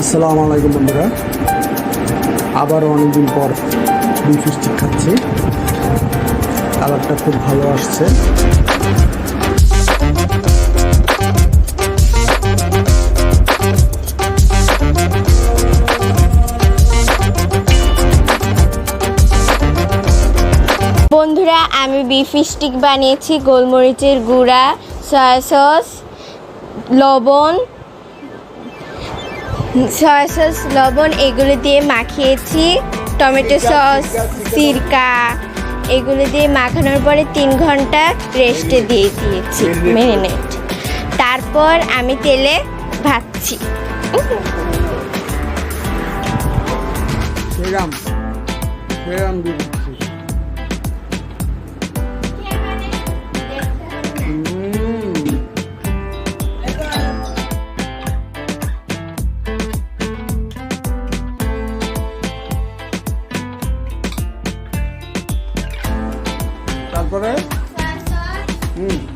আসসালামু আলাইকুম বন্ধুরা। আবারও অনেকদিন পর বিফ স্টিক খাচ্ছি কালারটা খুব ভালো আসছে। বন্ধুরা, আমি বিফ স্টিক বানিয়েছি, গোলমরিচের গুঁড়া, সয়া সস, লবণ সয়া সস, লবণ এগুলো দিয়ে মাখিয়েছি। টমেটো সস, সিরকা এগুলো দিয়ে মাখানোর পরে তিন ঘণ্টা রেস্টে দিয়ে দিয়েছি মেরিনেট তারপর আমি তেলে ভাজছি। সেরাম সেরাম তারপরে হুম।